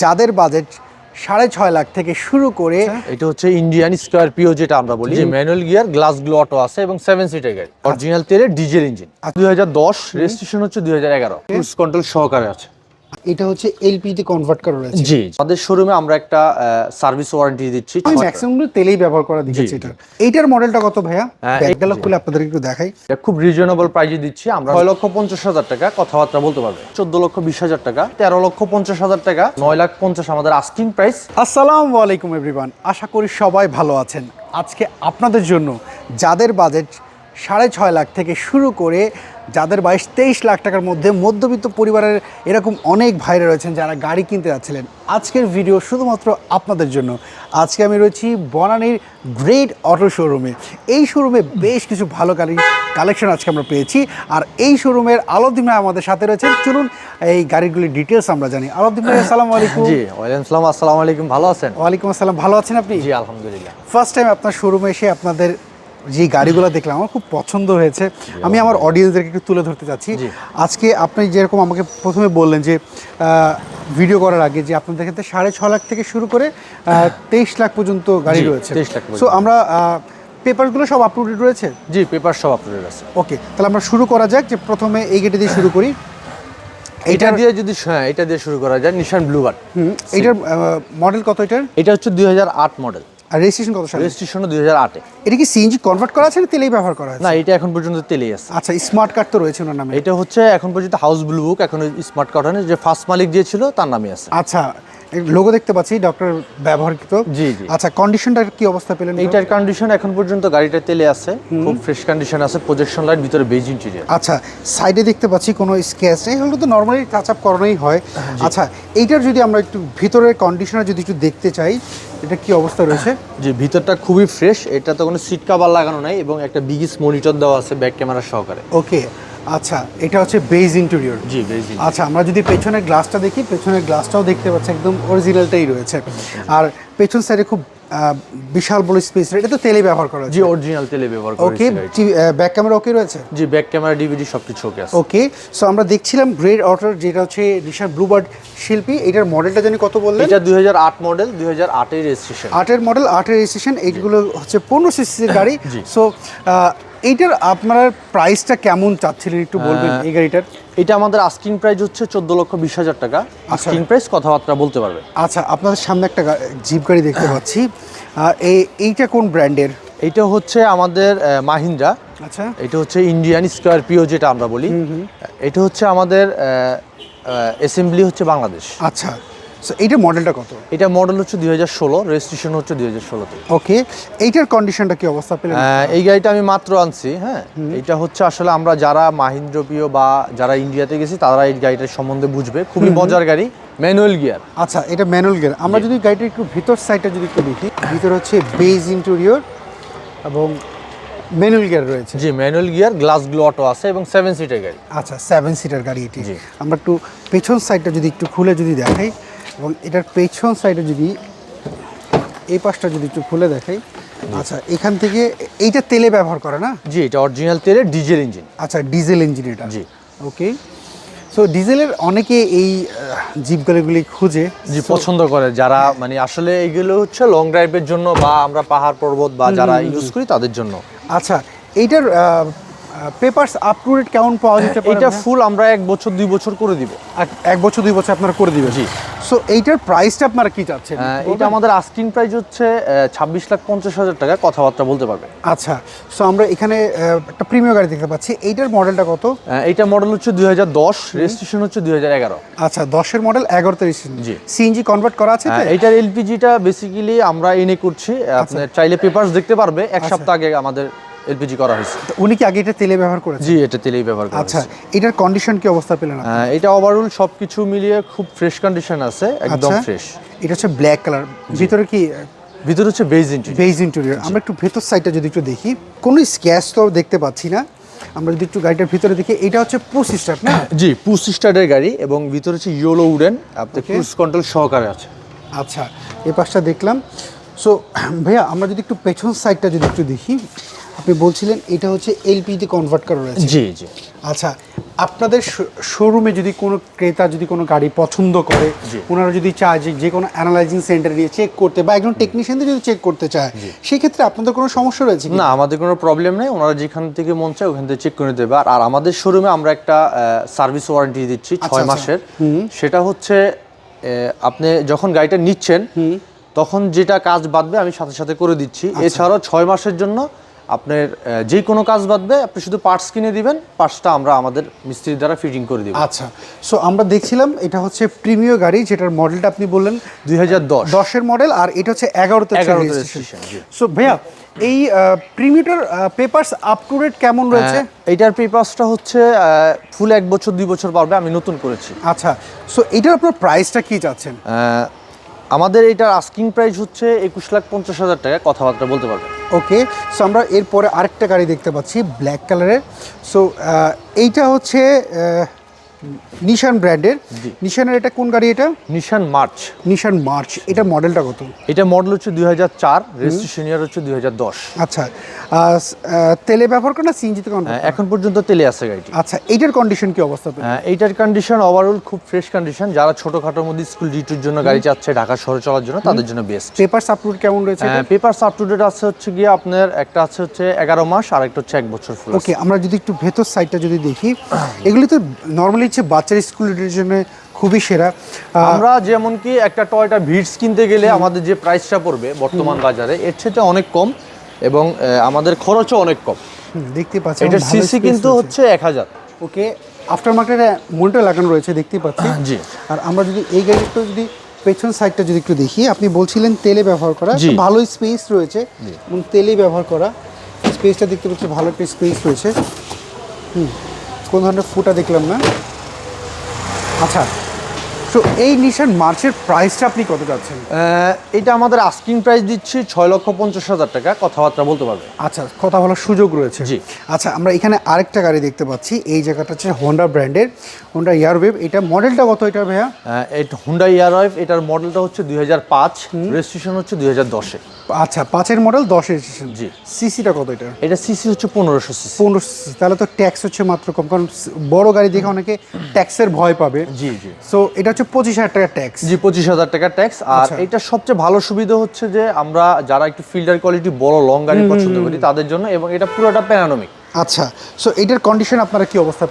যাদের বাজেট সাড়ে ছয় লাখ থেকে শুরু করে এটা হচ্ছে ইন্ডিয়ান স্করপিও যেটা আমরা বলি। যে manual gear glass glow auto আছে এবং সেভেন সিটের গাড়ি অরিজিনাল তেলের ডিজেল ইঞ্জিন দুই হাজার দশ রেজিস্ট্রেশন হচ্ছে দুই হাজার এগারো। কন্ট্রোল সহকারে আছে। এটা হচ্ছে এলপিতে কনভার্ট করা রয়েছে। জি আমাদের শোরুমে আমরা একটা সার্ভিস ওয়ারেন্টি দিচ্ছি। আমি ম্যাক্সিমাম তেলেই ব্যবহার করা দেখেছি জি, এটা এইটার মডেলটা কত ভাইয়া? ব্যাগগুলো খুলে আপনাদের একটু দেখাই। এটা খুব রিজনেবল প্রাইজে দিচ্ছি। আমরা ছয় লক্ষ পঞ্চাশ হাজার টাকা কথাবার্তা বলতে পারবে। চোদ্দ লক্ষ বিশ হাজার টাকা তেরো লক্ষ পঞ্চাশ হাজার টাকা নয় লাখ পঞ্চাশ আমাদের আস্কিং প্রাইস আসসালামু আলাইকুম এভরিওয়ান আশা করি সবাই ভালো আছেন। আজকে আপনাদের জন্য যাদের বাজেট সাড়ে ছয় লাখ থেকে শুরু করে যাদের বাইশ তেইশ লাখ টাকার মধ্যে মধ্যবিত্ত পরিবারের এরকম অনেক ভাইরা রয়েছেন যারা গাড়ি কিনতে যাচ্ছিলেন। আজকের ভিডিও শুধুমাত্র আপনাদের জন্য। আজকে আমি রয়েছি বনানীর গ্রেট অটো শোরুমে। এই শোরুমে বেশ কিছু ভালো গাড়ি কালেকশন আজকে আমরা পেয়েছি। আর এই শোরুমের আলমদিন ভাই আমাদের সাথে রয়েছেন। চলুন এই গাড়িগুলির ডিটেলস আমরা জানি। আলমদিন ভাই আসসালামু আলাইকুম। জি ওয়ালাইকুম আসসালাম আসসালামু আলাইকুম। ভালো আছেন? ওয়ালাইকুম আসসালাম। ভালো আছেন আপনি? জি আলহামদুলিল্লাহ। ফার্স্ট টাইম আপনার শোরুমে এসে আপনাদের যে গাড়িগুলো দেখলাম আমার খুব পছন্দ হয়েছে। আমি আমার অডিয়েন্সদেরকে একটু তুলে ধরতে চাচ্ছি। আজকে আপনি যেরকম আমাকে প্রথমে বললেন যে ভিডিও করার আগে যে আপনাদের ক্ষেত্রে সাড়ে ছ লাখ থেকে শুরু করে তেইশ লাখ পর্যন্ত গাড়ি রয়েছে। 23 লাখ সো আমরা পেপারগুলো সব আপলোডেড রয়েছে? জি পেপার সব আপনাদের আছে। ওকে তাহলে আমরা শুরু করা যাক যে প্রথমে এই গেটে দিয়ে শুরু করি। এটা দিয়ে যদি হ্যাঁ এটা দিয়ে শুরু করা যায় নিশান ব্লুবার হুম, এইটার মডেল কত এটার? এটা হচ্ছে দুই হাজার আট মডেল আর রেজিস্ট্রেশন কত সালে? দুই হাজার আটে। এটা কি সিএনজি কনভার্ট করা আছে না তেলেই ব্যবহার করা আছে? না এটা এখন পর্যন্ত তেলেই আছে। আচ্ছা স্মার্ট কার্ড তো রয়েছে ওনার নামে। এটা হচ্ছে এখন পর্যন্ত হাউস ব্লু বুক এখন স্মার্ট কার্ড হয় যে ফার্স্ট মালিক যে ছিল তার নামে আছে। আচ্ছা লোগো দেখতে পাচ্ছি ডক্টর ব্যবহারকৃত। জি, জি। আচ্ছা কন্ডিশনটার কি অবস্থা পেলেন? এইটার কন্ডিশন এখন পর্যন্ত গাড়িটা তেলে আছে খুব ফ্রেশ কন্ডিশন আছে প্রজেকশন লাইট ভিতরে বেজ ইন্টেরিয়ার আচ্ছা সাইডে দেখতে পাচ্ছি কোনো স্কেচ নেই হলে তো নর্মালি টাচ আপ করানোই হয়। হ্যাঁ, আচ্ছা এইটার যদি আমরা একটু ভিতরের কন্ডিশনার যদি একটু দেখতে চাই এটা কি অবস্থা রয়েছে? যে ভিতরটা খুবই ফ্রেশ এটা তো কোনো সিট কাভার লাগানো নাই এবং একটা বিগিস মনিটর দেওয়া আছে ব্যাক ক্যামেরা সহকারে। ওকে আচ্ছা এটা হচ্ছে বেজ ইন্টেরিয়র। জি বেজ আচ্ছা আমরা যদি পেছনের গ্লাসটা দেখি পেছনের গ্লাসটাও দেখতে পাচ্ছি একদম অরিজিনালটাই রয়েছে। আর পেছন সাইডে খুব বিশাল বড় স্পেস এটা তো তেলে ব্যবহার করা জি অরিজিনাল তেলে ব্যবহার করা ওকে ব্যাক ক্যামেরা ওকে রয়েছে? জি ব্যাক ক্যামেরা ডিভিডি সবকিছু ওকে আছে। ওকে সো আমরা দেখছিলাম গ্রেড অটোর যেটা হচ্ছে নিশান ব্লুবার্ড শিল্পী। এটার মডেলটা জানি কত বললেন? এটা দু হাজার আট মডেল দুই হাজার আটের রেজিস্ট্রেশন আটের মডেল আটের রেজিস্ট্রেশন এইগুলো হচ্ছে পনেরো সিসির গাড়ি। সো এইটার আপনার প্রাইসটা কেমন চাচ্ছিলেন একটু বলবেন এই গাড়িটার? এটা আমাদের আস্কিং প্রাইস হচ্ছে চোদ্দ লক্ষ বিশ হাজার টাকা। আস্কিং প্রাইস কথাবার্তা বলতে পারবে। আচ্ছা আপনাদের সামনে একটা জিপ গাড়ি দেখতে পাচ্ছি। এই- এইটা কোন ব্র্যান্ডের? এটা হচ্ছে আমাদের মাহিন্দ্রা। আচ্ছা। এটা হচ্ছে ইন্ডিয়ান স্করপিও যেটা আমরা বলি। এটা হচ্ছে আমাদের অ্যাসেম্বলি হচ্ছে বাংলাদেশ। আচ্ছা। সো এইটার মডেলটা কত? এটা মডেল হচ্ছে দুই হাজার ষোলো রেজিস্ট্রেশন হচ্ছে দুই হাজার ষোলোতে ওকে এইটার কন্ডিশনটা কি অবস্থা পেলেন? এই গাড়িটা আমি মাত্র আনছি হ্যাঁ? এটা হচ্ছে আসলে আমরা যারা মাহিন্দ্রপ্রিয় বা যারা ইন্ডিয়াতে গেছি তারা এই গাড়িটার সম্বন্ধে বুঝবে। খুবই মজার গাড়ি ম্যানুয়াল গিয়ার আচ্ছা এটা ম্যানুয়াল গিয়ার আমরা যদি গাড়িটা একটু ভিতর সাইডটা যদি একটু দেখি ভিতরে হচ্ছে বেজ ইন্টেরিয়র এবং ম্যানুয়াল গিয়ার রয়েছে। জি manual gear glass glow auto আছে এবং সেভেন সিটের গাড়ি। আচ্ছা সেভেন সিটার গাড়ি এটি। আমরা একটু পেছন সাইডটা যদি একটু খুলে যদি দেখাই এবং এটার পেছন সাইডে যদি এই পাশটা যদি একটু খুলে দেখাই আচ্ছা এখান থেকে এইটা তেলে ব্যবহার করে না? জি এটা অরিজিনাল তেলের ডিজেল ইঞ্জিন আচ্ছা ডিজেল ইঞ্জিন এটা। জি। ওকে সো ডিজেলের অনেকে এই আহ, জিপ গাড়িগুলি খুঁজে। জি পছন্দ করে। যারা মানে আসলে এগুলো হচ্ছে লং ড্রাইভের জন্য বা আমরা পাহাড় পর্বত বা যারা ইউজ করি তাদের জন্য। আচ্ছা এইটার পেপারস আপ টু ডেট কেমন পাওয়া যেতে পারে এটা ফুল আমরা এক বছর দুই বছর করে দিব। এক বছর দুই বছর আপনারা করে দিবেন। জি। সো এইটার প্রাইসটা আপনারা কি চাচ্ছেন? এটা আমাদের আস্কিং প্রাইস হচ্ছে ছাব্বিশ লাখ পঞ্চাশ হাজার টাকা। কথাবার্তা বলতে পারবে। আচ্ছা সো আমরা এখানে একটা প্রিমিয়াম গাড়ি দেখতে পাচ্ছি। এইটার মডেলটা কত? এইটা মডেল হচ্ছে দুই হাজার দশ রেজিস্ট্রেশন হচ্ছে দুই হাজার এগারো। আচ্ছা দশের মডেল এগারোতে জি। সিএনজি কনভার্ট করা আছে? এইটার এলপিজিটা বেসিক্যালি আমরা এনে করছি। আপনার চাইলে পেপারস দেখতে পারবে। এক সপ্তাহ আগে আমাদের এলপিজি করা হয়েছে। উনি কি আগে এটা তেলে ব্যবহার করেছে জি এটা তেলেই ব্যবহার করা আচ্ছা এটার কন্ডিশন কি অবস্থা পেলেন আপনি? আহ, এটা ওভারঅল সবকিছু মিলিয়ে খুব ফ্রেশ কন্ডিশন আছে একদম আচ্ছা ফ্রেশ এটা হচ্ছে ব্ল্যাক কালার ভিতরে কি ভিতরে হচ্ছে বেজ ইন্টেরিয়র বেজ ইন্টেরিয়র আমরা একটু ভেতর সাইডটা যদি একটু দেখি কোনো স্ক্যাচ তো দেখতে পাচ্ছি না। আমরা যদি একটু গাড়িটার ভিতরে দেখি এটা হচ্ছে পুশ স্টার্ট না? জি পুশ স্টার্টের গাড়ি এবং ভিতরে হচ্ছে yellow wooden Okay. Cruise control সহকারে আছে। আচ্ছা এই পাশটা দেখলাম। সো ভাইয়া আমরা যদি একটু পেছন সাইডটা যদি একটু দেখি আপনি বলছিলেন এটা হচ্ছে এলপিজি কনভার্ট করা রয়েছে। জি জি। আচ্ছা আপনাদের শোরুমে যদি কোনো ক্রেতা যদি কোনো গাড়ি পছন্দ করে ওনারা যদি চায় যে যে কোনো অ্যানালাইজিং সেন্টার নিয়ে চেক করতে বা একজন টেকনিশিয়ান যদি চেক করতে চায় সেক্ষেত্রে আপনাদের কোনো সমস্যা রয়েছে না আমাদের কোনো প্রবলেম নেই। ওনারা যেখান থেকে মন চায় ওখান থেকে চেক করে দেবে আর আমাদের শোরুমে আমরা একটা সার্ভিস ওয়ারেন্টি দিচ্ছি ছয় আচ্ছা। মাসের। সেটা হচ্ছে আপনি যখন গাড়িটা নিচ্ছেন তখন যেটা কাজ বাদবে আমি সাথে সাথে করে দিচ্ছি। আচ্ছা। এছাড়াও ছয় মাসের জন্য আপনার যে কোনো কাজ বাদবে আপনি শুধু পার্টস কিনে দিবেন পার্টসটা আমরা আমাদের মিস্ত্রির দ্বারা ফিটিং করে দিব। আচ্ছা সো আমরা দেখছিলাম এটা হচ্ছে প্রিমিয় গাড়ি যেটার মডেলটা আপনি বললেন দুই হাজার দশ। দশের মডেল আর এটা হচ্ছে এগারোতে 11 তে রেজিস্ট্রেশন registration, জি। সো ভাইয়া এই প্রিমিয়টার পেপারস আপ টু ডেট কেমন রয়েছে? হ্যাঁ, এইটার পেপারসটা হচ্ছে ফুল এক বছর দুই বছর পারবে আমি নতুন করেছি। আচ্ছা সো এটার আপনার প্রাইসটা কি চাচ্ছেন? আমাদের এটার আস্কিং প্রাইস হচ্ছে একুশ লাখ পঞ্চাশ হাজার টাকা, কথাবার্তা বলতে পারবেন ওকে সো আমরা এরপরে আরেকটা গাড়ি দেখতে পাচ্ছি ব্ল্যাক কালারের সো এইটা হচ্ছে নিশান ব্র্যান্ডের নিশানের এটা কোন গাড়ি এটা? নিশান মার্চ নিশান মার্চ এটা মডেলটা কত? এটা মডেল হচ্ছে দুই হাজার চার রেজিস্ট্রেশন ইয়ার হচ্ছে দুই হাজার দশ। আচ্ছা। তেলে ব্যবহার করে না সিএনজিতে কনভার্ট এখন পর্যন্ত তেলে আছে গাড়িটি। আচ্ছা এইটার কন্ডিশন কি অবস্থা পেলেন? এইটার কন্ডিশন ওভারঅল খুব ফ্রেশ কন্ডিশন যারা ছোটখাটোর মধ্যে স্কুল ডিউটির জন্য গাড়ি চাচ্ছে ঢাকা শহরে চলার জন্য তাদের জন্য বেস্ট পেপার আপলোড কেমন রয়েছে পেপার আপ আছে হচ্ছে গিয়ে আপনার একটা আছে হচ্ছে এগারো মাস আর একটা হচ্ছে এক বছর ওকে আমরা যদি একটু ভেতর সাইডটা যদি দেখি এগুলি তো নর্মালি হচ্ছে বাচ্চার স্কুলের জন্য খুবই সেরা। আমরা যেমন কি একটা টয়টা ভিডস কিনতে গেলে আমাদের যে প্রাইসটা পড়বে বর্তমান বাজারে এর থেকে অনেক কম এবং আমাদের খরচও অনেক কম। দেখতে পাচ্ছি। এটার সিসি কিন্তু হচ্ছে এক হাজার। ওকে আফটার মার্কেটে মনিটর লাগানো রয়েছে দেখতে পাচ্ছি। জি। আর আমরা যদি এই গাড়িটা যদি পেছন সাইডটা যদি একটু দেখি আপনি বলছিলেন তেলে ব্যবহার করা ভালোই স্পেস রয়েছে এবং তেলেই ব্যবহার করা। স্পেসটা দেখতে পাচ্ছি ভালো একটা স্পেস রয়েছে। হুম কোন ধরনের ফুটা দেখলাম না। আচ্ছা তো এই নিশান মার্চের প্রাইসটা আপনি কত যাচ্ছেন এটা আমাদের আস্কিং প্রাইস দিচ্ছি ছয় লক্ষ পঞ্চাশ হাজার টাকা কথাবার্তা বলতে পারবে। আচ্ছা কথা বলার সুযোগ রয়েছে। জি। আচ্ছা আমরা এখানে আরেকটা গাড়ি দেখতে পাচ্ছি এই জায়গাটা হচ্ছে হোন্ডা ব্র্যান্ডের হোন্ডা ইয়ারওয়েভ এটা মডেলটা কত এটা ভাইয়া? এটা হুন্ডা ইয়ারওয়েভ এটার মডেলটা হচ্ছে দুই হাজার পাঁচ রেজিস্ট্রেশন হচ্ছে দুই হাজার দশে। আচ্ছা পাঁচের মডেল দশের জি। সিসিটা কত এটা? এটা সিসি হচ্ছে পনেরোশো সিসি পনেরোশো সিসি তাহলে তো ট্যাক্স হচ্ছে মাত্র কম কারণ বড় গাড়ি দেখে অনেকে ট্যাক্সের ভয় পাবে। জি জি। সো এটা হচ্ছে পঁচিশ হাজার টাকা ট্যাক্স জি পঁচিশ হাজার টাকা ট্যাক্স আর আচ্ছা। এটা সবচেয়ে ভালো সুবিধা হচ্ছে যে আমরা যারা একটু ফিল্টার কোয়ালিটি বড় লং গাড়ি পছন্দ করি তাদের জন্য এবং এটা পুরোটা প্যানানমিক আচ্ছা সো এটার কন্ডিশন আপনারা কি অবস্থা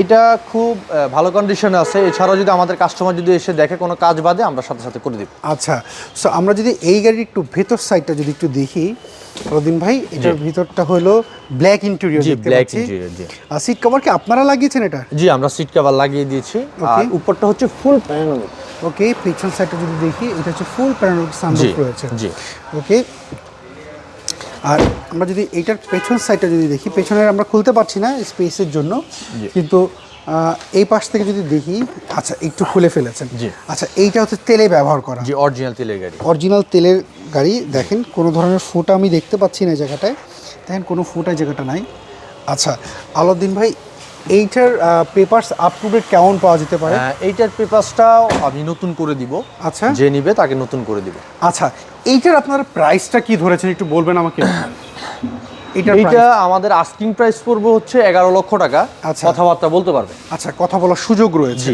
এটা খুব ভালো কন্ডিশনে আছে। এছাড়াও যদি আমাদের কাস্টমার যদি এসে দেখে কোনো কাজ বাদে আমরা সাথে সাথে করে দিব। আচ্ছা সো আমরা যদি এই গাড়ির একটু ভেতর সাইডটা যদি একটু দেখি রদিন ভাই এটার ভিতরটা হলো ব্ল্যাক ইন্টেরিয়র জি ব্ল্যাক ইন্টেরিয়র জি। আর সিট কভার কি আপনারা লাগিয়েছেন এটা? জি আমরা সিট কভার লাগিয়ে দিয়েছি। আর উপরটা হচ্ছে ফুল প্যানানমিক ওকে পিছন সাইডটা যদি দেখি এটা হচ্ছে ফুল প্যানোরামিক সানরুফ রয়েছে। জি। ওকে আর আমরা যদি এইটার পেছন সাইডটা যদি দেখি পেছনের আমরা খুলতে পারছি না স্পেসের জন্য কিন্তু এই পাশ থেকে যদি দেখি আচ্ছা একটু খুলে ফেলেছেন। আচ্ছা এইটা হচ্ছে তেলে ব্যবহার করা। জি অরিজিনাল তেলের গাড়ি। অরিজিনাল তেলের গাড়ি দেখেন কোনো ধরনের ফুটা আমি দেখতে পাচ্ছি না এই জায়গাটায়। দেখেন কোনো ফুটা জায়গাটা নাই। আচ্ছা আলাউদ্দিন ভাই এইটার পেপারস আপ টু ডেট কেমন পাওয়া যেতে পারে? আহ, এইটার পেপারসটাও আমি নতুন করে দিব। আচ্ছা। যে নিবে তাকে নতুন করে দিব। আচ্ছা এইটার আপনার প্রাইসটা কি ধরেছেন? একটু বলবেন আমাকে। এইটা আমাদের আস্কিং প্রাইস পড়বে হচ্ছে এগারো লক্ষ টাকা। আচ্ছা। কথাবার্তা বলতে পারবে। আচ্ছা কথা বলার সুযোগ রয়েছে।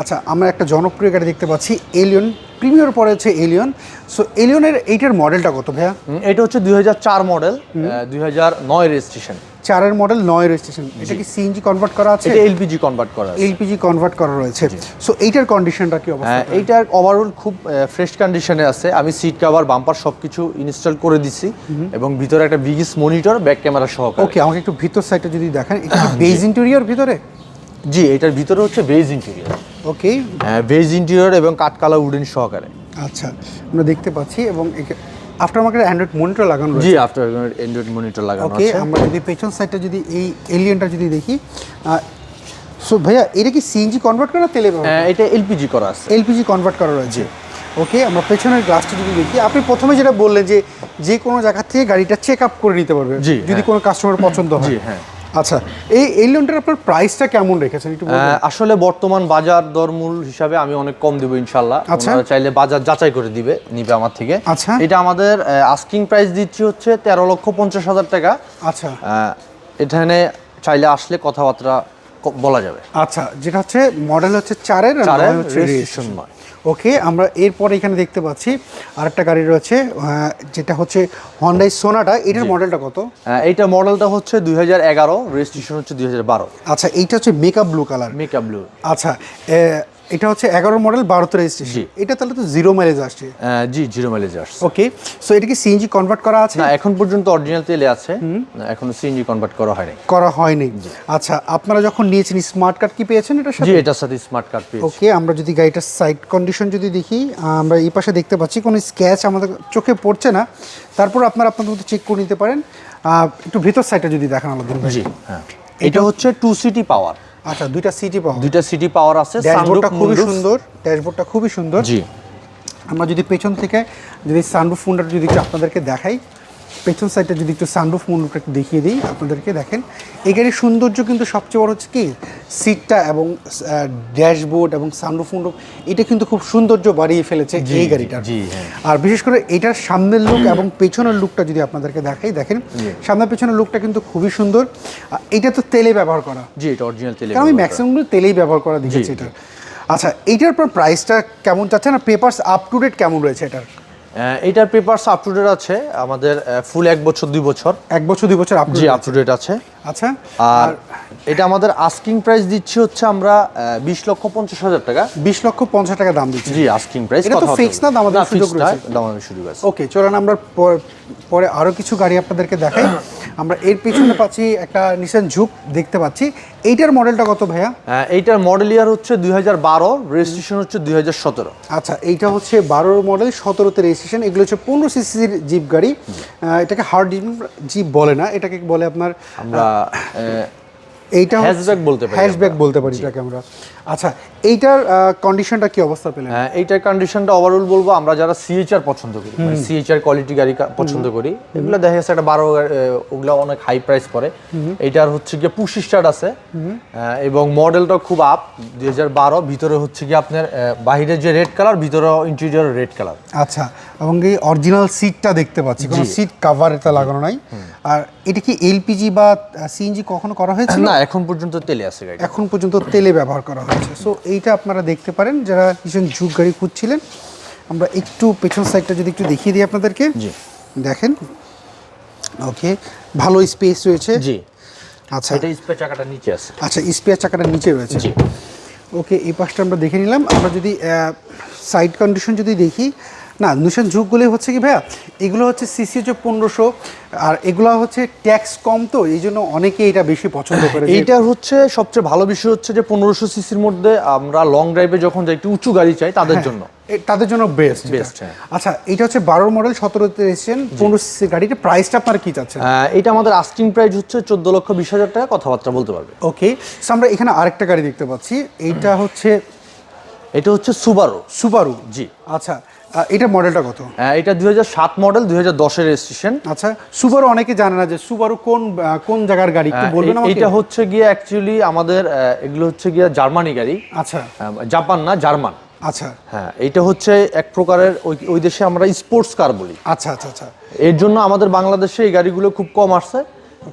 আচ্ছা আমরা একটা জনপ্রিয় গাড়ি দেখতে পাচ্ছি এলিয়ন প্রিমিয়র পরে হচ্ছে এলিয়ন সো এলিয়নের এইটার মডেলটা কত ভাইয়া? এটা হচ্ছে দুই মডেল দুই নয় রেজিস্ট্রেশন চারের মডেল নয় রেজিস্ট্রেশন এটা কি সিএনজি কনভার্ট করা আছে? এটা এলপিজি কনভার্ট করা আছে। এলপিজি কনভার্ট করা রয়েছে। সো এইটার কন্ডিশনটা কি অবস্থা? হ্যাঁ এইটার ওভারঅল খুব ফ্রেশ কন্ডিশনে আছে। আমি সিট কভার বাম্পার সবকিছু ইনস্টল করে দিছি। এবং ভিতরে একটা বিগিস মনিটর ব্যাক ক্যামেরা সহকারে। ওকে আমাকে একটু ভিতর সাইডটা যদি দেখেন। এটা বেজ ইন্টেরিয়র ভিতরে? জি এটার ভিতরে হচ্ছে beige interior okay beige interior এবং কাঠকালা উডেন সহকারে। আচ্ছা আমরা দেখতে পাচ্ছি এবং আফটার মার্কেট অ্যান্ড্রয়েড মনিটর লাগানো জি আফটার অ্যান্ড্রয়েড মনিটর লাগানো ওকে আমরা যদি পেছন সাইডটা যদি এই এলিয়েনটা যদি দেখি সো ভাইয়া এটা কি সিএনজি কনভার্ট করা তেলে হ্যাঁ, এটা এলপিজি করা আছে। এলপিজি কনভার্ট করা রয়েছে। ওকে আমরা পেছনের গ্লাসটা যদি দেখি আপনি প্রথমে যেটা বললেন যে যে কোনো জায়গা থেকে গাড়িটা চেক আপ করে নিতে পারবে যদি হ্যাঁ। কোনো কাস্টমার পছন্দ হয়। হ্যাঁ। আচ্ছা এই এই লোনটার আপনার প্রাইসটা কেমন রেখেছেন? একটু আসলে বর্তমান বাজার দরমূল হিসাবে আমি অনেক কম দেবো ইনশাল্লাহ। আচ্ছা। চাইলে বাজার যাচাই করে দিবে নিবে আমার থেকে। আচ্ছা। এটা আমাদের আস্কিং প্রাইস দিচ্ছি হচ্ছে তেরো লক্ষ পঞ্চাশ হাজার টাকা। আচ্ছা। এখানে চাইলে আসলে কথাবার্তা বলা যাবে। আচ্ছা যেটা হচ্ছে মডেল হচ্ছে চারের হচ্ছে রেজিস্ট্রেশন নয়। ওকে আমরা এরপরে এখানে দেখতে পাচ্ছি আরেকটা গাড়ি রয়েছে যেটা হচ্ছে হন্ডাই সোনাটা এটার মডেলটা কত? এইটা মডেলটা হচ্ছে দুই হাজার এগারো রেজিস্ট্রেশন হচ্ছে দুই হাজার বারো। আচ্ছা এইটা হচ্ছে makeup blue colour makeup blue আচ্ছা এটা হচ্ছে এগারো মডেল বারোতে রেজিস্ট্রেশন। এটা তাহলে তো জিরো মাইলেজ আসছে। জি জিরো মাইলেজ আসছে। ওকে সো এটা কি সিএনজি কনভার্ট করা আছে? না এখন পর্যন্ত অরিজিনাল তেলে আছে। এখনও সিএনজি কনভার্ট করা হয়নি। করা হয়নি। আচ্ছা আপনারা যখন নিয়েছেন স্মার্ট কার্ড কি পেয়েছেন এটার জি এটার সাথে স্মার্ট কার্ড পেয়েছি। ওকে আমরা যদি গাড়িটার সাইড কন্ডিশন যদি দেখি আমরা এই পাশে দেখতে পাচ্ছি কোনো স্ক্যাচ আমাদের চোখে পড়ছে না। তারপর আপনারা আপনাদের মতো চেক করে নিতে পারেন। একটু ভেতর সাইডটা যদি দেখান ভাই। জি হ্যাঁ। এটা হচ্ছে টু সিটি পাওয়ার আচ্ছা দুইটা সিটি পাওয়ার দুইটা সিটি পাওয়ার আছে ড্যাশবোর্ডটা খুবই। সুন্দর ড্যাশবোর্ডটা খুবই সুন্দর। জি। আমরা যদি পেছন থেকে যদি সানরুফ মুন্ডাটা যদি আপনাদেরকে দেখাই পেছন সাইডটা যদি একটু সানরুফ মুন্ডুটা একটু দেখিয়ে দিই আপনাদেরকে দেখেন। এই গাড়ির সৌন্দর্য কিন্তু সবচেয়ে বড় হচ্ছে কি? সিটটা এবং ড্যাশবোর্ড এবং সানরুফ মুন্ডুপ এটা কিন্তু খুব সৌন্দর্য বাড়িয়ে ফেলেছে এই গাড়িটার। জি, হ্যাঁ। আর বিশেষ করে এটার সামনের লুক এবং পেছনের লুকটা যদি আপনাদেরকে দেখাই দেখেন সামনের পেছনের লুকটা কিন্তু খুবই সুন্দর। আর এটা তো তেলে ব্যবহার করা। জি এটা অরিজিনাল তেলে আমি। ম্যাক্সিমামগুলো তেলেই ব্যবহার করা দেখেছি এটা আচ্ছা এইটার পর প্রাইসটা কেমন চাচ্ছেন? আর পেপারস আপ টু ডেট কেমন রয়েছে এটার? এটার পেপারস আপ টু ডেট আছে। আমাদের ফুল এক বছর দুই বছর। এক বছর দুই বছর আপ টু ডেট আছে। আচ্ছা আর এটা আমাদের আস্কিং প্রাইস দিচ্ছি হচ্ছে আমরা বিশ লক্ষ পঞ্চাশ হাজার টাকা। বিশ লক্ষ পঞ্চাশ টাকা দাম দিচ্ছে। জি আস্কিং প্রাইস এটা তো fixed না, দামাদামির সুযোগ রয়েছে? সুযোগ আছে ওকে চলেন আমরা পর- পরে আরও কিছু গাড়ি আপনাদেরকে দেখাই। আমরা এর পিছনে পাচ্ছি একটা নিশান ঝুঁক দেখতে পাচ্ছি। এইটার মডেলটা কত ভাইয়া? এইটার মডেল ইয়ার হচ্ছে দুই হাজার বারো রেজিস্ট্রেশন হচ্ছে দুই হাজার সতেরো। আচ্ছা এইটা হচ্ছে বারোর মডেল সতেরোতে রেজিস্ট্রেশন এগুলো হচ্ছে পনেরো সিসির জিপ গাড়ি। এটাকে হার্ড জিপ বলে না এটাকে বলে আপনার আমরা এইটা হ্যাশব্যাক বলতে পারি হ্যাশব্যাক বলতে পারি এটাকে আমরা। আচ্ছা এইটার কন্ডিশনটা কি অবস্থা পেলেন? হ্যাঁ, এইটার কন্ডিশনটা ওভারঅল বলব আমরা যারা সিএইচআর পছন্দ করি সিএইচআর কোয়ালিটি গাড়ি পছন্দ করি এগুলো দেখা যাচ্ছে একটা বারো ওগুলো অনেক হাই প্রাইস পড়ে। এইটার হচ্ছে গিয়ে পুশ স্টার্ট আছে এবং মডেলটা খুব আপ দুই হাজার বারো ভিতরে হচ্ছে গিয়ে আপনার আহ, বাহিরে যে রেড কালার ভিতরে ইন্টেরিয়র রেড কালার আচ্ছা এবং এই অরিজিনাল সিটটা দেখতে পাচ্ছি কোনো সিট কাভার এটা লাগানো নাই। আর এটা কি এলপিজি বা সিএনজি কখনো করা হয়েছে না এখন পর্যন্ত তেলে আছে গাড়ি এখন পর্যন্ত তেলে ব্যবহার করা হয়েছে। সো এইটা আপনারা দেখতে পারেন যারা ভীষণ ঝুঁক গাড়ি খুঁজছিলেন। আমরা একটু পেছন সাইডটা যদি একটু দেখিয়ে দিই আপনাদেরকে। জি। দেখেন। ওকে ভালো স্পেস রয়েছে। জি। আচ্ছা। এটা স্পেয়ার চাকাটা নিচে আছে। আচ্ছা স্পেয়ার চাকাটা নিচে রয়েছে। জি। ওকে এই পাশটা আমরা দেখে নিলাম। আমরা যদি সাইড কন্ডিশন যদি দেখি না নুশান ঝুঁকগুলো হচ্ছে কি ভাইয়া? এগুলো হচ্ছে সিসি হচ্ছে পনেরোশো আর এগুলো হচ্ছে ট্যাক্স কম তো এই জন্য অনেকে এটা বেশি পছন্দ করে যে- এইটার হচ্ছে সবচেয়ে ভালো বিষয় হচ্ছে যে পনেরোশো সিসির মধ্যে আমরা লং ড্রাইভে যখন যাই একটু উঁচু গাড়ি চাই তাদের জন্য। তাদের জন্য বেস্ট হ্যাঁ। আচ্ছা এটা হচ্ছে বারোর মডেল সতেরোতে এসেছেন পনেরো সিসির গাড়িটা প্রাইসটা আপনার কি চাচ্ছেন? আহ, এটা আমাদের আস্কিং প্রাইস হচ্ছে চোদ্দ লক্ষ বিশ হাজার টাকা কথাবার্তা বলতে পারবে। ওকে আমরা এখানে আরেকটা গাড়ি দেখতে পাচ্ছি এইটা হচ্ছে এটা হচ্ছে সুবারু সুবারু জি। আচ্ছা এটা মডেলটা কত? এটা দুই হাজার সাত মডেল দুই হাজার দশের রেজিস্ট্রেশন আচ্ছা সুবারু অনেকে জানে না যে সুবারু কোন কোন জায়গার গাড়ি একটু বলবেন এটা হচ্ছে গিয়ে অ্যাকচুয়ালি আমাদের এগুলো হচ্ছে গিয়ে জার্মানি গাড়ি। আচ্ছা। জাপান না জার্মান। আচ্ছা। হ্যাঁ এটা হচ্ছে এক প্রকারের ওই ওই দেশে আমরা স্পোর্টস কার বলি। আচ্ছা আচ্ছা আচ্ছা। এর জন্য আমাদের বাংলাদেশে এই গাড়িগুলো খুব কম আসছে।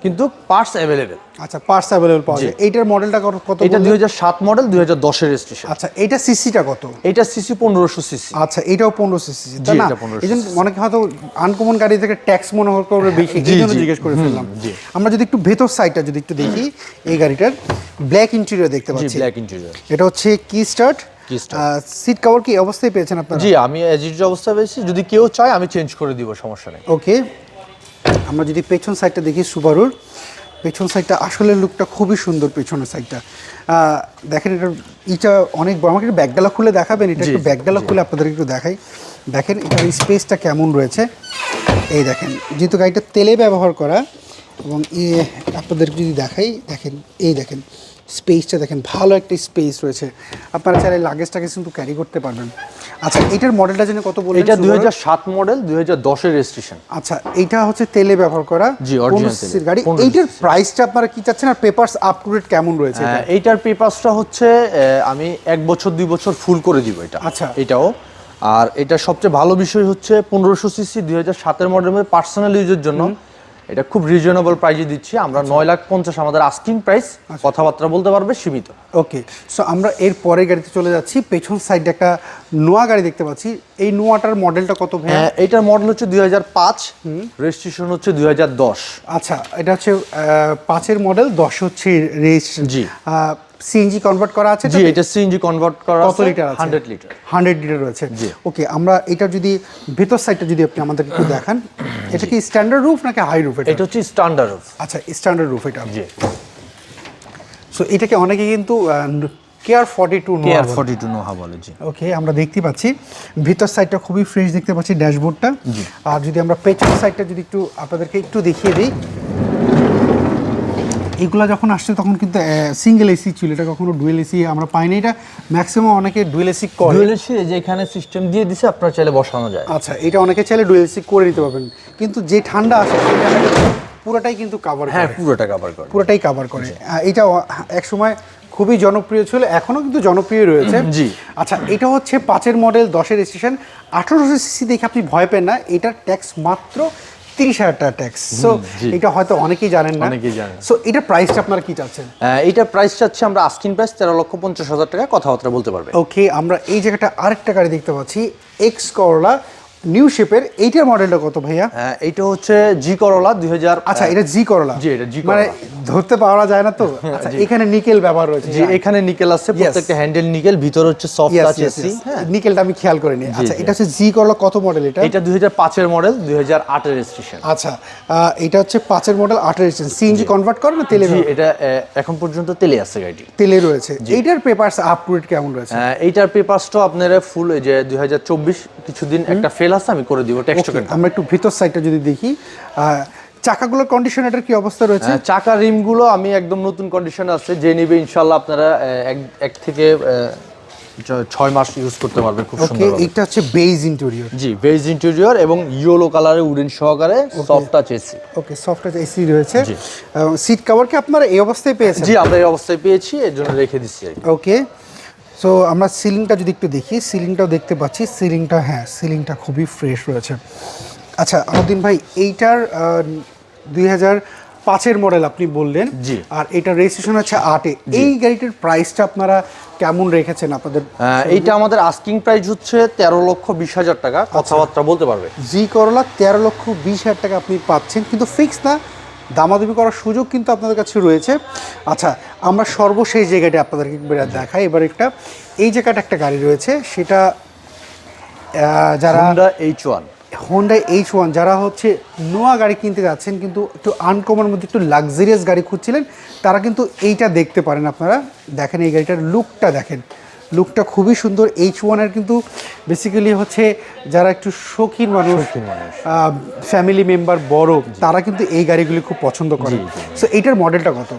কিন্তু পার্টস অ্যাভেলেবেল আচ্ছা পার্টস অ্যাভেলেবল পাওয়া যায়। এইটার মডেলটা কত এটা? দুই হাজার সাত মডেল দুই হাজার দশের রেজিস্ট্রেশন আচ্ছা এটা সিসিটা কত? এটা সিসি পনেরোশো সিসি আচ্ছা এটাও পনেরো সিসি তাই জি, না 15 এই জন্য অনেকে হয়তো আনকমন গাড়ি থেকে ট্যাক্স মনে করবে বেশি এই জন্য। জিজ্ঞেস করে ফেললাম। আমরা যদি একটু ভেতর সাইডটা যদি একটু দেখি এই গাড়িটার ব্ল্যাক ইন্টেরিয়র দেখতে জি পাচ্ছি। ব্ল্যাক ইন্টেরিয়র এটা হচ্ছে কি স্টার্ট। সিট কভার কি অবস্থায় পেয়েছেন আপনারা? জি আমি এজিট অবস্থা পেয়েছি। যদি কেউ চায় আমি চেঞ্জ করে দিব সমস্যা নেই। ওকে আমরা যদি পেছন সাইডটা দেখি সুবারুর পেছন সাইডটা আসলে লুকটা খুবই সুন্দর পেছনের সাইডটা দেখেন এটা এটা অনেক বড় আমাকে একটু ব্যাগডালা খুলে দেখাবেন এটা একটু ব্যাগডালা খুলে আপনাদের একটু দেখাই। দেখেন এটার স্পেসটা কেমন রয়েছে। এই দেখেন যেহেতু গাড়িটা তেলে ব্যবহার করা এবং এ আপনাদেরকে যদি দেখাই দেখেন এই দেখেন স্পেসটা দেখেন ভালো একটা স্পেস রয়েছে। আপনারা চাইলে লাগেজটাকে কিন্তু ক্যারি করতে পারবেন। আচ্ছা এটার মডেলটা যেন কত বললেন এটা দুই Subaru? হাজার সাত মডেল দুই হাজার দশের রেজিস্ট্রেশন আচ্ছা এটা হচ্ছে তেলে ব্যবহার করা জি, original 15 তেলে, cc র গাড়ি। 15 এইটার প্রাইসটা আপনারা কি চাচ্ছেন আর পেপারস আপ টু ডেট কেমন রয়েছে এটা? এইটার পেপারসটা হচ্ছে আমি এক বছর দুই বছর ফুল করে দিব এটা। আচ্ছা। এটাও। আর এটা সবচেয়ে ভালো বিষয় হচ্ছে পনেরোশো সিসি দুই হাজার সাতের মডেলের পার্সোনাল ইউজের জন্য এটা খুব রিজনেবল প্রাইসে দিচ্ছি। আমরা নয় লাখ পঞ্চাশ আমাদের আস্কিং প্রাইস কথাবার্তা বলতে পারবে সীমিত। ওকে সো আমরা এর পরের গাড়িতে চলে যাচ্ছি। পেছন সাইডে একটা নোয়া গাড়ি দেখতে পাচ্ছি। এই নোয়াটার মডেলটা কত হ্যাঁ, এটার মডেল হচ্ছে দুই হাজার পাঁচ রেজিস্ট্রেশন হচ্ছে দুই হাজার দশ। আচ্ছা এটা হচ্ছে পাঁচের মডেল দশ হচ্ছে রেজিস্ট্রেশন। জি। সিএনজি কনভার্ট করা আছে? জি এটা সিএনজি কনভার্ট করা কত লিটার আছে? হান্ড্রেড লিটার হান্ড্রেড লিটার রয়েছে। জি। ওকে আমরা এটা যদি ভেতর সাইডটা যদি আপনি আমাদের একটু দেখান এটা কি স্ট্যান্ডার্ড রুফ নাকি হাই রুফ এটা? এটা হচ্ছে স্ট্যান্ডার্ড রুফ আচ্ছা স্ট্যান্ডার্ড রুফ এটা। জি। সো এটাকে অনেকে কিন্তু care forty two care forty two Noah বলে জি। ওকে আমরা দেখতে পাচ্ছি। ভিতর সাইডটা খুবই ফ্রেশ দেখতে পাচ্ছি ড্যাশবোর্ডটা আর যদি আমরা পেছন সাইডটা যদি একটু আপনাদেরকে একটু দেখিয়ে দিই এগুলো যখন আসছে তখন কিন্তু সিঙ্গেল এসি ছিল। এটা কখনো ডুয়েল এসি আমরা পাইনি। এটা ম্যাক্সিমাম অনেকে ডুয়েল এসি করে। ডুয়েল এসি যে এখানে সিস্টেম দিয়ে দিছে আপনার চাইলে বসানো যায়। আচ্ছা এটা অনেকে চাইলে ডুয়েল এসি করে নিতে পারবেন। কিন্তু যে ঠান্ডা আসে পুরোটাই কিন্তু কাভার হ্যাঁ পুরোটা কভার করে। পুরোটাই কাভার করে। এটা এক সময় খুবই জনপ্রিয় ছিল এখনও কিন্তু জনপ্রিয় রয়েছে। জি। আচ্ছা এটা হচ্ছে পাঁচের মডেল দশের স্টেশন আঠারোশো সিসি দেখে আপনি ভয় পেন না এটার ট্যাক্স মাত্র তিরিশ হাজার টাকা ট্যাক্স সো এটা হয়তো অনেকেই জানেন না। অনেকেই জানেন। সো এটা প্রাইসটা আপনারা কি চাচ্ছেন? এটা প্রাইস চাচ্ছি আমরা আস্কিন প্রাইস তেরো লক্ষ পঞ্চাশ হাজার টাকা কথাবার্তা বলতে পারবে। ওকে আমরা এই জায়গাটা আরেকটা গাড়ি দেখতে পাচ্ছি এক্স করলা নিউ শেপের এইটার মডেলটা কত ভাইয়া? এইটা হচ্ছে জি করলা দুই হাজার আচ্ছা এটা জি করলা জি, এটা G মানে ধরতে পারা যায় না তো? আচ্ছা এখানে নিকেল ব্যবহার রয়েছে জি এখানে নিকেল আছে প্রত্যেকটা হ্যান্ডেল নিকেল ভিতর হচ্ছে সফট টাচ এসি নিকেলটা আমি খেয়াল করিনি। আচ্ছা এটা হচ্ছে জি করলা কত মডেল এটা? এটা দুই হাজার পাঁচের মডেল দুই হাজার আটের রেজিস্ট্রেশন আচ্ছা এটা হচ্ছে পাঁচের মডেল আঠারো সিএনজি কনভার্ট করে না তেলে জি এটা এখন পর্যন্ত তেলে আছে গাড়িটি। তেলে রয়েছে। এইটার পেপারস আপ টু ডেট কেমন রয়েছে? আহ, এইটার পেপারসটা আপনারা ফুল যে দুই হাজার চব্বিশ কিছুদিন একটা ফেল আছে আমি করে দিব টেক্সট Okay, আমরা একটু ভিতর সাইডটা যদি দেখি চাকাগুলোর কন্ডিশন এটার কি অবস্থা রয়েছে? চাকা রিমগুলো আমি একদম নতুন কন্ডিশন আছে যে নিবে ইনশাল্লাহ আপনারা এক এক থেকে ছয় মাস ইউজ করতে পারবেন খুব ওকে সুন্দর এইটা হচ্ছে বেজ ইন্টেরিয়র জি বেজ ইন্টেরিয়র এবং ইয়েলো কালারের উডেন সহকারে soft touch AC okay soft touch AC রয়েছে। সিট কভার কি আপনারা এই অবস্থায় পেয়েছেন? জি আমরা এই অবস্থায় পেয়েছি এর জন্য রেখে দিচ্ছি ওকে সো আমরা সিলিংটা যদি একটু দেখি সিলিংটাও দেখতে পাচ্ছি। সিলিংটা হ্যাঁ সিলিংটা খুবই ফ্রেশ রয়েছে। আচ্ছা আলাউদ্দিন ভাই এইটার দুই হাজার পাঁচের মডেল আপনি বললেন। জি। আর এটার রেজিস্ট্রেশন হচ্ছে আটে এই গাড়িটার প্রাইসটা আপনারা কেমন রেখেছেন আপনাদের? এইটা আমাদের আস্কিং প্রাইস হচ্ছে তেরো লক্ষ বিশ হাজার টাকা। কথাবার্তা বলতে পারবে। জি করলা তেরো লক্ষ বিশ হাজার টাকা আপনি পাচ্ছেন। কিন্তু ফিক্স না দামাদামি করার সুযোগ কিন্তু আপনাদের কাছে রয়েছে। আচ্ছা আমরা সর্বশেষ জায়গাটা আপনাদেরকে দেখাই এবার একটা এই জায়গাটা একটা গাড়ি রয়েছে সেটা যারা Honda H one Honda H one যারা হচ্ছে নোয়া গাড়ি কিনতে যাচ্ছেন কিন্তু একটু আনকমন মধ্যে একটু লাক্সারিয়াস গাড়ি খুঁজছিলেন তারা কিন্তু এইটা দেখতে পারেন আপনারা। দেখেন এই গাড়িটার লুকটা দেখেন। লুকটা খুবই সুন্দর। এইচ ওয়ানের কিন্তু বেসিক্যালি হচ্ছে যারা একটু শৌখিন মানুষ ফ্যামিলি মেম্বার বড় তারা কিন্তু এই গাড়িগুলি খুব পছন্দ করে। সো এইটার মডেলটা কত?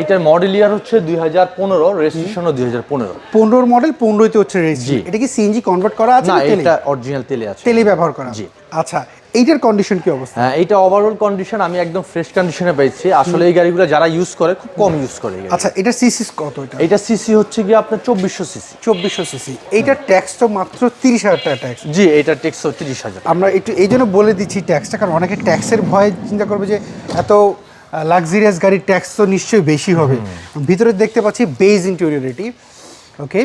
এইটার মডেল ইয়ার হচ্ছে দুই হাজার পনেরো রেজিস্ট্রেশনও দুই হাজার পনেরো। পনেরোর মডেল পনেরোতে হচ্ছে রেজিস্ট্রি এটা কি সিএনজি কনভার্ট করা আছে না এটা অরিজিনাল তেলে আছে। তেলে ব্যবহার করা। জি। আচ্ছা এইটার কন্ডিশন কি অবস্থা? হ্যাঁ এইটা ওভারঅল কন্ডিশন আমি একদম ফ্রেশ কন্ডিশনে পেয়েছি আসলে এই গাড়িগুলো যারা ইউজ করে খুব কম ইউজ করে আচ্ছা এটা সিসিস কত এটা? এইটা সিসি হচ্ছে গিয়ে আপনার চব্বিশশো সিসি চব্বিশশো সিসি এইটার ট্যাক্স তো মাত্র তিরিশ হাজার টাকা ট্যাক্স জি এটা টেক্স তিরিশ হাজার আমরা একটু এই জন্য বলে দিচ্ছি ট্যাক্সটা কারণ অনেকে ট্যাক্সের ভয়ে চিন্তা করবে যে এত লাক্সারিয়াস গাড়ির ট্যাক্স তো নিশ্চয়ই বেশি হবে। ভিতরে দেখতে পাচ্ছি বেজ ইন্টেরিয়রিটি ওকে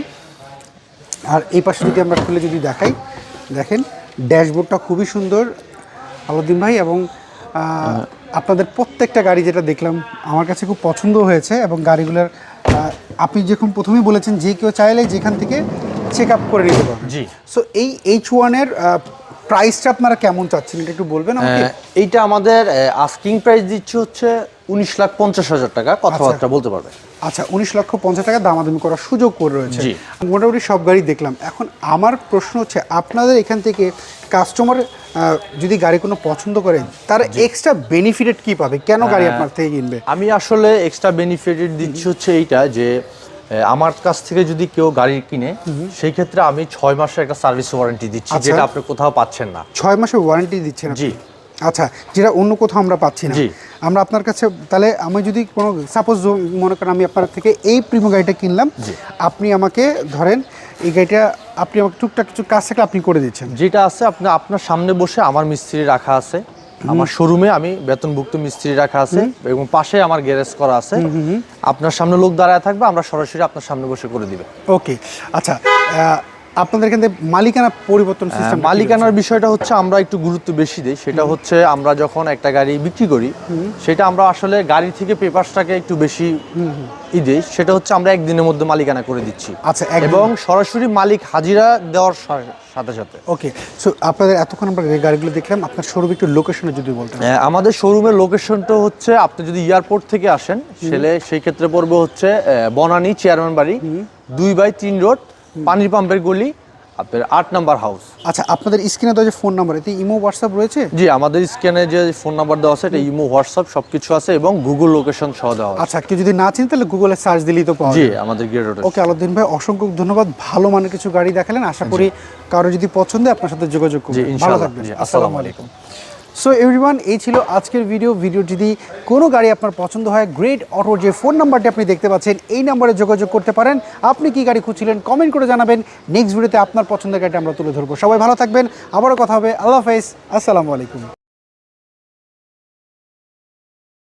আর এই পাশে যদি আমরা খুলে যদি দেখাই দেখেন ড্যাশবোর্ডটা খুবই সুন্দর। আলাউদ্দিন ভাই এবং আপনাদের প্রত্যেকটা গাড়ি যেটা দেখলাম আমার কাছে খুব পছন্দ হয়েছে এবং গাড়িগুলোর আপনি যখন প্রথমেই বলেছেন যে কেউ চাইলে যেখান থেকে চেক আপ করে নিতে পারবেন জি। সো এই এইচ ওয়ানের প্রাইসটা আপনারা কেমন চাচ্ছেন? এটা একটু বলবেন আমাকে। এইটা আমাদের আস্কিং প্রাইস দিচ্ছে হচ্ছে উনিশ লাখ পঞ্চাশ হাজার টাকা কথাবার্তা বলতে পারবে। আচ্ছা উনিশ লক্ষ পঞ্চাশ টাকা দামাদামি করার সুযোগ করে রয়েছে। মোটামুটি সব গাড়ি দেখলাম। এখন আমার প্রশ্ন হচ্ছে আপনাদের এখান থেকে কাস্টমার যদি গাড়ি কোনো পছন্দ করেন তার এক্সট্রা বেনিফিটেড কি পাবে কেন গাড়ি হ্যাঁ। আপনার থেকে কিনবে আমি আসলে এক্সট্রা বেনিফিটেড দিচ্ছি হচ্ছে এইটা যে আমার কাছ থেকে যদি কেউ গাড়ি কিনে সেই ক্ষেত্রে আমি ছয় মাসের একটা সার্ভিস ওয়ারেন্টি দিচ্ছি আচ্ছা। যেটা আপনি কোথাও পাচ্ছেন না ছয় মাসের ওয়ারেন্টি দিচ্ছেন জি। আচ্ছা যেটা অন্য কোথাও আমরা পাচ্ছি না। আমরা আপনার কাছে তাহলে আমি যদি কোনো সাপোজ মনে করেন আমি আপনার থেকে এই প্রিমো গাড়িটা কিনলাম আপনি আমাকে ধরেন এই গাড়িটা আপনি আমাকে টুকটাক কিছু কাজ থাকলে আপনি করে দিচ্ছেন। যেটা আছে আপনি আপনার সামনে বসে আমার মিস্ত্রি রাখা আছে। আমার শোরুমে আমি বেতনভুক্ত মিস্ত্রি রাখা আছে এবং পাশে আমার গ্যারেজ করা আছে। আপনার সামনে লোক দাঁড়ায় থাকবে আমরা সরাসরি আপনার সামনে বসে করে দিবে। ওকে। আচ্ছা আপনাদের এখান মালিকানা পরিবর্তন সিস্টেম হ্যাঁ, মালিকানার বিষয়টা হচ্ছে আমরা একটু গুরুত্ব বেশি দিই। সেটা হচ্ছে আমরা যখন একটা গাড়ি বিক্রি করি সেটা আমরা আসলে গাড়ি থেকে পেপারসটাকে একটু বেশি ই দিই সেটা হচ্ছে আমরা একদিনের মধ্যে মালিকানা করে দিচ্ছি। আচ্ছা এবং সরাসরি মালিক হাজিরা দেওয়ার সাথে সাথে। ওকে সো আপনাদের এতক্ষণ আমরা গাড়িগুলো দেখলাম আপনার শোরুম একটু লোকেশনে যদি বলতেন। আহ, আমাদের শোরুমের লোকেশনটা হচ্ছে আপনি যদি এয়ারপোর্ট থেকে আসেন সেলে সেই ক্ষেত্রে পড়বে হচ্ছে বনানী চেয়ারম্যান বাড়ি দুই বাই তিন রোড পানির পাম্পের গলি আপনার আট নাম্বার হাউস আচ্ছা আপনাদের স্ক্রিনে তো যে ফোন নাম্বার এতে ইমো হোয়াটসঅ্যাপ রয়েছে? জি আমাদের স্ক্যানে যে ফোন নাম্বার দেওয়া আছে এটা ইমো হোয়াটসঅ্যাপ সবকিছু আছে এবং গুগল লোকেশন সহ দেওয়া আচ্ছা কেউ যদি না চিন তাহলে গুগলে সার্চ দিলেই তো পাওয়া জি আমাদের গিয়ে ওকে আলাউদ্দিন ভাই অসংখ্য ধন্যবাদ। ভালো মানের কিছু গাড়ি দেখালেন। আশা করি কারও যদি পছন্দ আপনার সাথে যোগাযোগ জি করবেন ভালো থাকবেন। আসসালামু আলাইকুম। সো এভরিওয়ান এই ছিল আজকের ভিডিও ভিডিও যদি কোনো গাড়ি আপনার পছন্দ হয় গ্রেট অটোর যে ফোন নাম্বারটি আপনি দেখতে পাচ্ছেন, এই নাম্বারে যোগাযোগ করতে পারেন। আপনি কি গাড়ি খুঁজছিলেন কমেন্ট করে জানাবেন। নেক্সট ভিডিওতে আপনার পছন্দের গাড়িটা আমরা তুলে ধরবো। সবাই ভালো থাকবেন। আবারও কথা হবে। আল্লাহ হাফেজ। আসসালামু আলাইকুম।